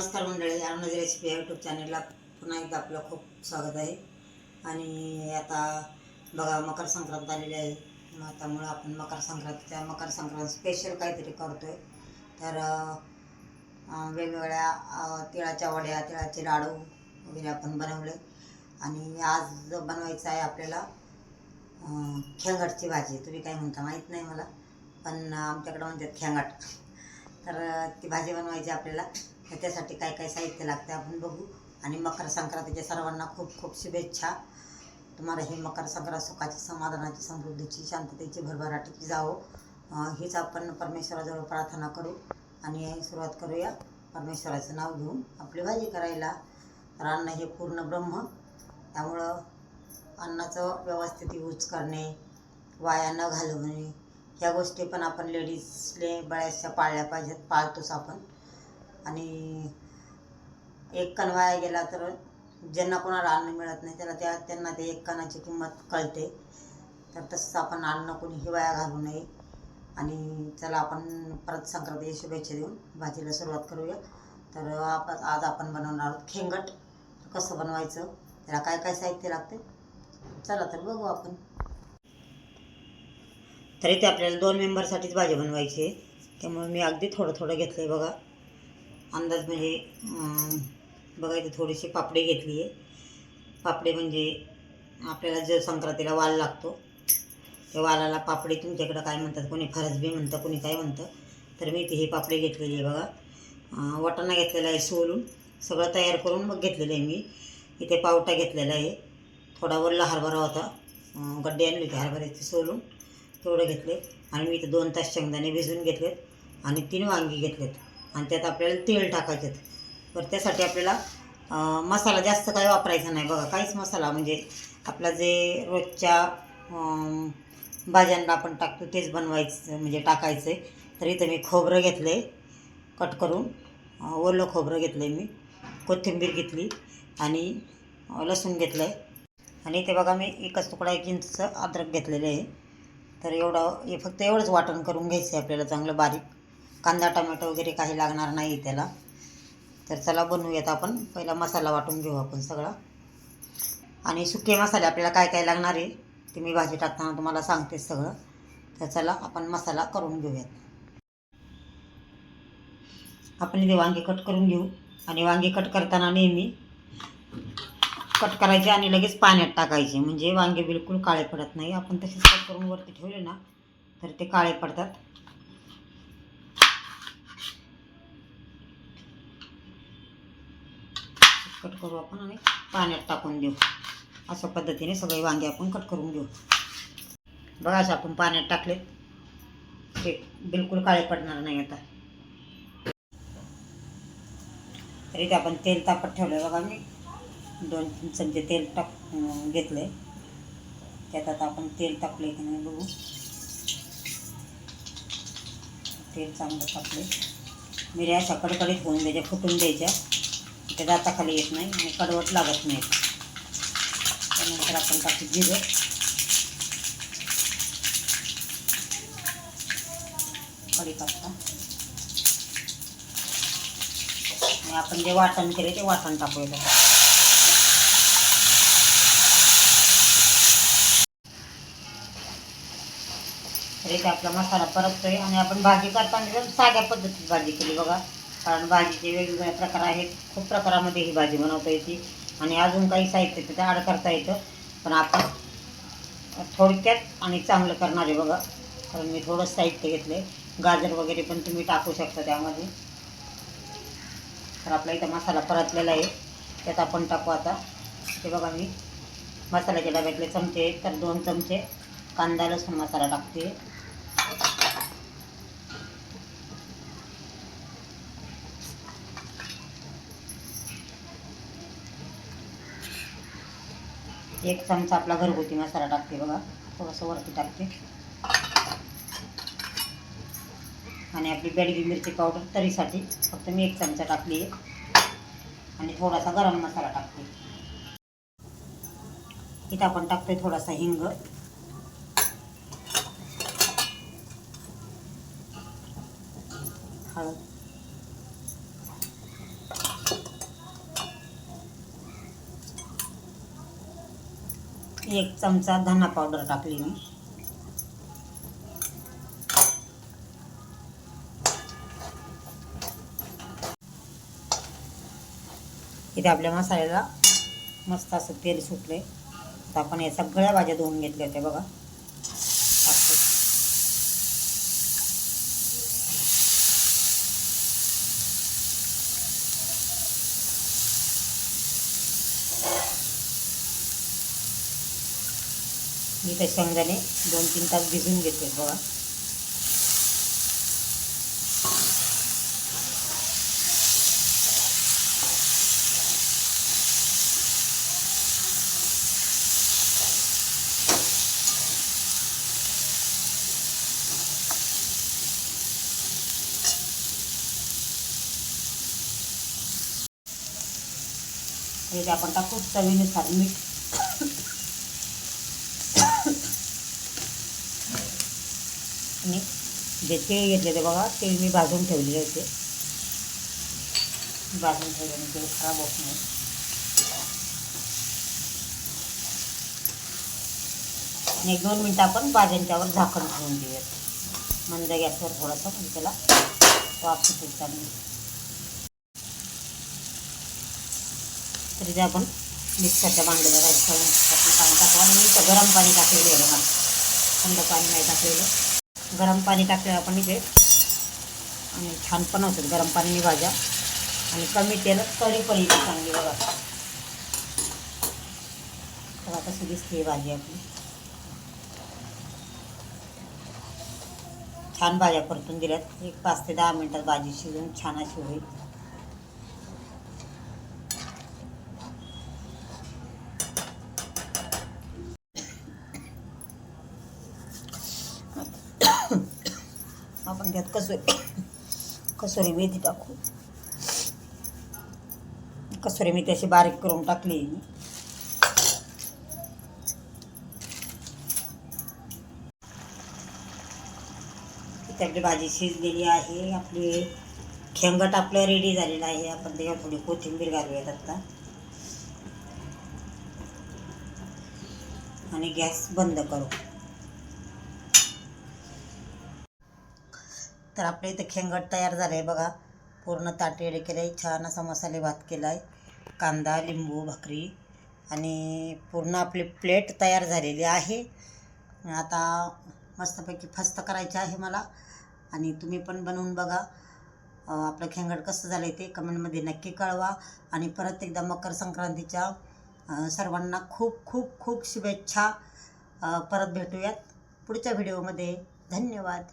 नमस्कार मंडळी आनंद recipe YouTube चॅनलला पुन्हा एकदा आपलं खूप स्वागत आहे. आणि आता बघा मकर संक्रांत आलेली आहे. मग त्यामुळं आपण मकर संक्रांतीच्या मकर संक्रांत स्पेशल काहीतरी करतोय. तर वेगवेगळ्या तिळाच्या वड्या तिळाचे लाडू वगैरे आपण बनवले. आणि आज बनवायचं आहे आपल्याला खेंगटची भाजी. तुम्ही काय म्हणता माहीत नाही मला पण आमच्याकडं म्हणतात खेंगट तर ती भाजी बनवायची आपल्याला. ह्याच्यासाठी त्यासाठी काय काय साहित्य लागते आपण बघू. आणि मकर संक्रांतीच्या सर्वांना खूप खूप शुभेच्छा. तुम्हाला ही मकर संक्रांत सुखाची समाधानाची समृद्धीची शांततेची भरभराटीची जावो. हीच आपण परमेश्वराजवळ प्रार्थना करू आणि सुरुवात करूया. परमेश्वराचं नाव घेऊन आपली भाजी करायला. तर अन्न हे पूर्ण ब्रह्म. त्यामुळं अन्नाचं व्यवस्थित यूज करणे वाया न घालवणे ह्या गोष्टी पण आपण लेडीजले बऱ्याचशा पाळल्या पाहिजेत पाळतोच आपण. आणि एक कण वाया गेला तर ज्यांना कोणाला अन्न मिळत नाही त्याला त्या त्यांना ते एक कणाची किंमत कळते. तर तसंच आपण अन्न कोणीही वाया घालू नये. आणि चला आपण परत संक्रांती शुभेच्छा देऊन भाजीला सुरुवात करूया. तर आप आज आपण बनवणार आहोत खेंगट. कसं बनवायचं? त्याला काय काय साहित्य लागते? चला तर बघू आपण. तरी ते आपल्याला दोन मेंबरसाठीच भाजी बनवायची आहे. त्यामुळे मी अगदी थोडं थोडं घेतलं आहे बघा. अंदाज म्हणजे अं, बघा इथे थोडीशी पापडी घेतली आहे पापडी म्हणजे आपल्याला जर संक्रांतीला वाल लागतो त्या वालाला पापडी तुमच्याकडं काय म्हणतात कोणी फरसबी म्हणतं कोणी काय म्हणतं तर मी इथे ही पापडी घेतलेली आहे बघा. वाटाणा घेतलेला आहे सोलून सगळं तयार करून मग घेतलेलं आहे मी. इथे पावटा घेतलेला आहे. थोडा वरला हरभरा होता. गड्डे आणले होते हरभऱ्याचे सोलून तेवढं घेतले. आणि मी इथे दोन तास शेंगदाणे भिजवून घेतलेत आणि तीन वांगी घेतलेत. आणि त्यात आपल्याला तेल टाकायचे तर त्यासाठी आपल्याला मसाला जास्त काही वापरायचा नाही. बघा काहीच मसाला म्हणजे आपला जे रोजच्या भाज्यांना आपण टाकतो तेच बनवायचं म्हणजे टाकायचं आहे तर इथं मी खोबरं घेतलं आहे कट करून. ओलं खोबरं घेतलं आहे मी कोथिंबीर घेतली आणि लसूण घेतलं आहे आणि ते बघा मी एकच तुकडा एक इंचचं अद्रक घेतलेलं आहे. तर एवढं हे फक्त एवढंच वाटण करून घ्यायचं आहे आपल्याला चांगलं बारीक. कांदा टमॅटो वगैरे काही लागणार नाही त्याला. तर चला बनवूयात आपण. पहिला मसाला वाटून घेऊ आपण सगळा. आणि सुके मसाले आपल्याला काय काय लागणार आहे ते मी भाजी टाकताना तुम्हाला सांगते सगळं. तर चला आपण मसाला करून घेऊयात. आपण इथे वांगे कट करून घेऊ. आणि वांगे कट करताना नेहमी कट करायचे आणि लगेच पाण्यात टाकायचे. म्हणजे वांगे बिलकुल काळे पडत नाही. आपण तसेच कट करून वरती ठेवले ना तर ते काळे पडतात. कट करू आपण आणि पाण्यात टाकून देऊ. अशा पद्धतीने सगळे वांगे आपण कट करून घेऊ. बघा असं आपण पाण्यात टाकले. ते बिलकुल काळे पडणार नाही आता. तरी ते आपण तेल तापत ठेवलं बघा मी. दोन तीन चमचे तेल टाक घेतलं आहे त्यात आता आपण तेल टाकले की नाही बघू. तेल चांगलं टाकले मिऱ्या अशा कडकडीत होऊन द्यायच्या फुटून द्यायच्या. त्या दाताखाली येत नाही आणि कडवट लागत नाही. त्यानंतर आपण टाकू जिरं. कढीपत्ता. आणि आपण जे वाटण केले ते वाटण टाकूया. आपला मसाला परततोय आणि आपण भाजी करताना साध्या पद्धतीत भाजी केली बघा. कारण भाजीचे वेगवेगळे प्रकार आहेत. खूप प्रकारामध्ये ही भाजी बनवता येते. आणि अजून काही साहित्य तिथे ॲड करता येतं. पण आपण थोडक्यात आणि चांगलं करणार आहे बघा. कारण मी थोडं साहित्य घेतले गाजर वगैरे पण तुम्ही टाकू शकता त्यामध्ये. तर आपला इथं मसाला परतलेला आहे. त्यात आपण टाकू आता. ते बघा मी. मसाल्याच्या डब्यातले चमचे आहेत, तर दोन चमचे कांदा लसूण मसाला टाकते. एक चमचा आपला घरगुती मसाला टाकते बघा. थोडंसं वरती टाकते. आणि आपली बेडगी मिरची पावडर तरीसाठी फक्त मी एक चमचा टाकली आहे. आणि थोडासा गरम मसाला टाकते. इथं आपण टाकतोय थोडासा हिंग. हळद. एक चमचा धना पावडर टाकली मी. इथे आपल्या मसाल्याला मस्त असं तेल सुटले तर आपण या सगळ्या भाज्या धुवून घेतल्या होत्या बघा टाकते. मी तर शेंगदाणे दोन तीन तास भिजून घेते बघा. आपण टाकू चवीनुसार मीठ मी जे तेल घेतले बघा तेल मी भाजून ठेवलेले होते. भाजून ठेवल्याने तेल खराब होत नाही. आणि एक दोन मिनटं आपण भाज्यांच्यावर झाकण ठेवून देऊयात. मंद गॅसवर थोडासा म्हणजे त्याला वाफ सुटेल तरी ते आपण मिक्सरच्या भांड्याला राईस करून पाणी टाकू आणि मी गरम पाणी टाकलेलं आहे बघा. थंड पाणी नाही टाकलेलं. गरम पाणी टाकते आपण इथे आणि छान पण होतात गरम पाणीने भाज्या. आणि कमी तेलात करी पण येते चांगली बघा. बघा कशी दिसते भाजी आपली. छान भाज्या परतून दिल्यात. एक पाच ते दहा मिनटात भाजी शिजून छान अशी होईल. आपण त्यात कसोरी कसोरी मेथी टाकू. कसोरी मेथी अशी बारीक करून टाकली मी. आपली भाजी शिजलेली आहे. आपली खेंगट आपलं रेडी झालेलं आहे. आपण त्याच्यावर थोडी कोथिंबीर घालूयात आता. आणि गॅस बंद करू. तर आपल्या इथे खेंगट तयार झालं आहे बघा. पूर्ण ताट रेडी केलं आहे छान असा मसाले भात केला आहे कांदा लिंबू भाकरी आणि पूर्ण आपली प्लेट तयार झालेली आहे. आता मस्तपैकी फस्त करायची आहे मला. आणि तुम्ही पण बनवून बघा. आपलं खेंगट कसं झालं आहे ते कमेंटमध्ये नक्की कळवा. आणि परत एकदा मकर संक्रांतीच्या सर्वांना खूप खूप खूप शुभेच्छा. परत भेटूयात पुढच्या व्हिडिओमध्ये. धन्यवाद.